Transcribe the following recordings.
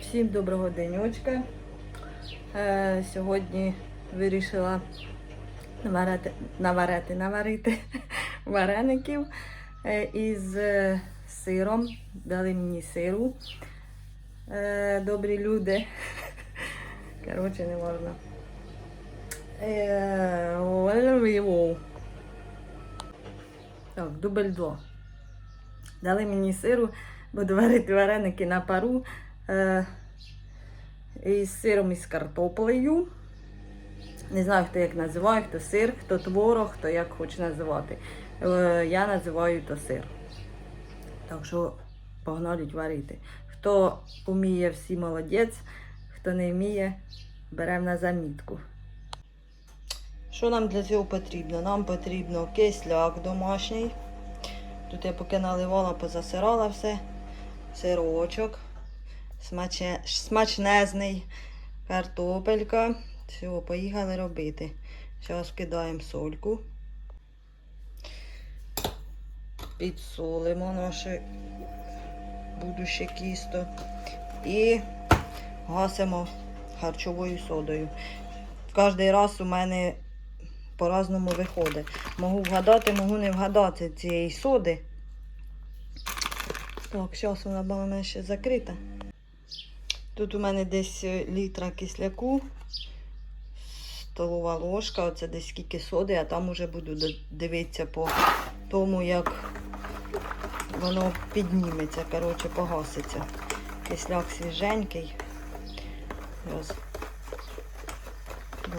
Всім доброго денечка. Е, сьогодні вирішила наварити, наварити, наварити вареників е, із е, сиром. Дали мені сиру. Добрі люди. Коротше, не можна. Так, дубль 2. Дали мені сиру, буду варити вареники на пару із сиром і з картоплею. Не знаю, хто як називає, хто сир, хто творог, хто як хоче називати. Е, я називаю то сир. Так що погнали варити. Хто вміє, всі молодець, хто не вміє, беремо на замітку. Що нам для цього потрібно? Нам потрібно кисляк домашній. Тут я поки наливала, позасирала все. Сирочок. Смачнезний. Картопелька. Все, поїхали робити. Зараз кидаємо сольку. Підсолимо наше будуще кісто. І гасимо харчовою содою. Кожний раз у мене по-разному виходить. Можу вгадати, можу не вгадати цієї соди. Так, зараз вона була мене ще закрита. Тут у мене десь е, літра кисляку, столова ложка, оце десь скільки соди, а там уже буду дивитися по тому, як воно підніметься, коротше, погаситься. Кисляк свіженький. Зараз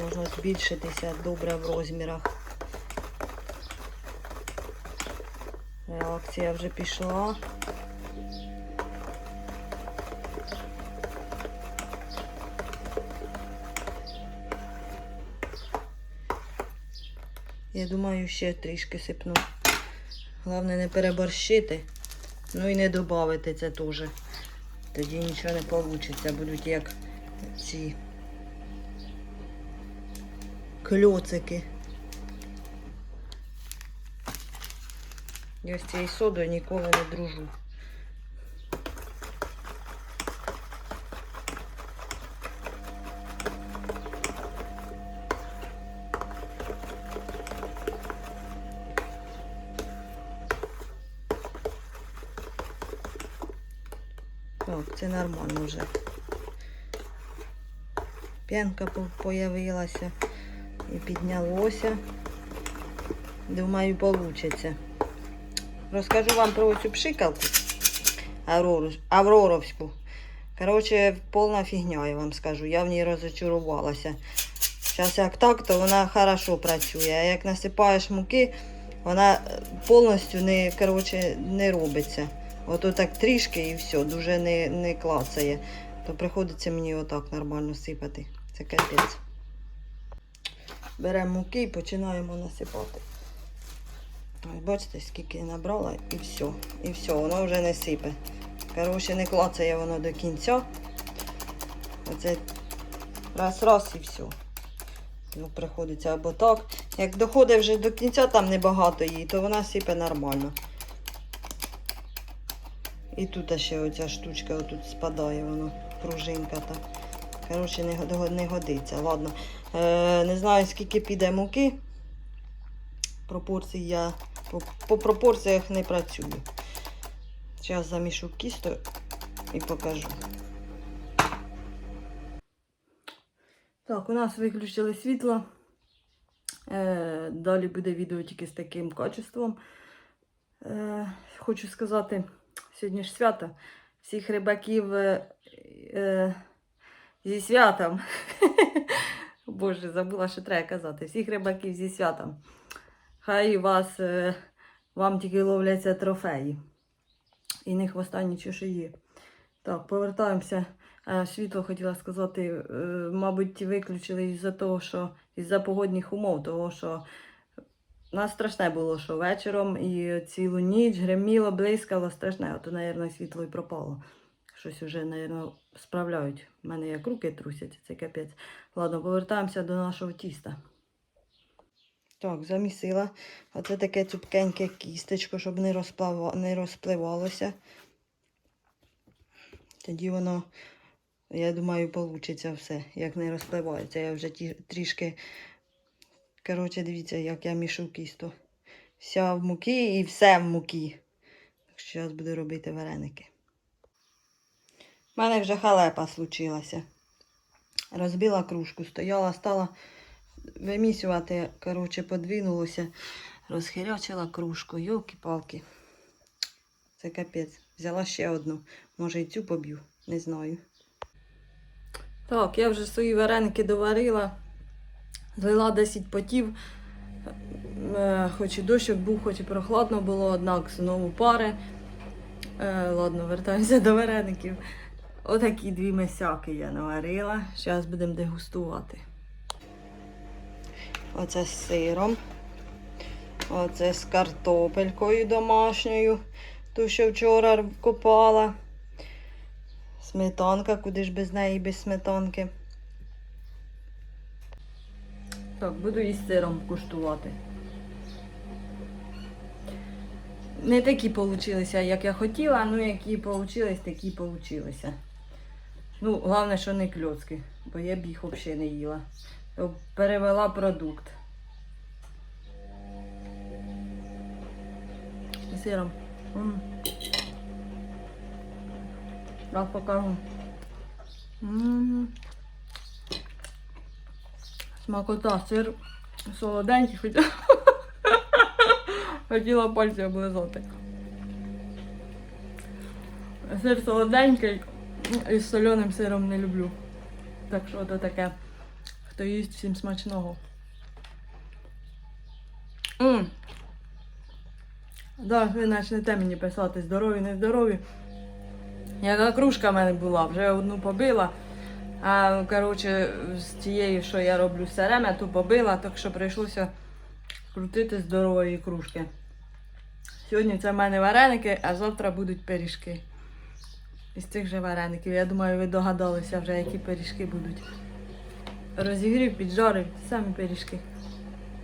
Можна збільшитися добре в розмірах. Реакція вже пішла. Я думаю, ще трішки сипну. Головне не переборщити, ну і не додати це теж. Тоді нічого не вийде. Будуть як ці кльоцики. Я з цією содою ніколи не дружу. Так, це нормально вже. П'янка по- появилася і піднялося. Думаю, вийде. Розкажу вам про цю пшикалку Авроровську. Коротше, повна фігня, я вам скажу. Я в ній розочарувалася. Зараз як так, то вона хорошо працює. А як насипаєш муки, вона повністю не, коротше, не робиться. Ото так трішки і все, дуже не, не клацає. То приходиться мені отак нормально сипати. Це капець. Беремо муки і починаємо насипати. Ось бачите, скільки набрала і все. І все, воно вже не сипе. Коротше, не клацає воно до кінця. Оце раз-раз і все. Ну, приходиться або так. Як доходить вже до кінця, там небагато її, то вона сипе нормально. І тут ще оця штучка отут спадає, воно, пружинка та. Коротше, не, не годиться. Ладно. Е, не знаю, скільки піде муки. Пропорції я по, по пропорціях не працюю. Зараз замішу кісто і покажу. Так, у нас виключили світло. Е, далі буде відео тільки з таким качеством. Е, хочу сказати, сьогодні ж свято. Всіх рибаків е, е, зі святом. Боже, забула, що треба казати. Всіх рибаків зі святом. Хай вас, е, вам тільки ловляться трофеї. І не хвоста нічого що є. Так, повертаємося. Світло хотіла сказати, е, мабуть, виключили із-за того, що із-за погодних умов, того що нас страшне було, що вечором і цілу ніч греміло, блискало, страшне, то, мабуть, світло і пропало. Щось вже, мабуть, справляють. У мене як руки трусять, це капець. Ладно, повертаємося до нашого тіста. Так, замісила. Оце таке цупкеньке кістечко, щоб не, розплава... не розпливалося. Тоді воно Я думаю, вийде все, як не розпливається. Я вже ті, трішки. Коротше, дивіться, як я мішу кісто. Вся в муки і все в муки. Так що зараз буду робити вареники. У мене вже халепа случилася. Розбила кружку, стояла, стала вимісювати, коротше, подвинулося, розхирячила кружку, йолки-палки. Це капець. Взяла ще одну. Може і цю поб'ю, не знаю. Так, я вже свої вареники доварила. Злила 10 потів. Е, Хоч і дощик був, хоч і прохладно було, однак знову пари. Е, ладно, вертаємося до вареників. Отакі дві месяки я наварила. Зараз будемо дегустувати. Оце з сиром. Оце з картопелькою домашньою. Ту, що вчора копала. Сметанка, куди ж без неї без сметанки. Так, буду із сиром куштувати. Не такі получилися, як я хотіла, ну які получились, такі получилися. Ну, головне, що не кльоцки, бо я б їх взагалі не їла. Перевела продукт. Сиром. М. Зараз покажу. М. Смакота, сир солоденький, хоча хотіла пальці облизати. Сир солоденький і з соленим сиром не люблю. Так що то таке. Хто їсть всім смачного. М. Да, ви почнете мені писати здорові, не здорові. Яка кружка в мене була, вже одну побила. А коротше, з тією, що я роблю все я то побила, так що прийшлося крутити здорової кружки. Сьогодні це в мене вареники, а завтра будуть пиріжки. Із цих же вареників. Я думаю, ви догадалися вже, які пиріжки будуть. Розігрів, піджарив, самі пиріжки.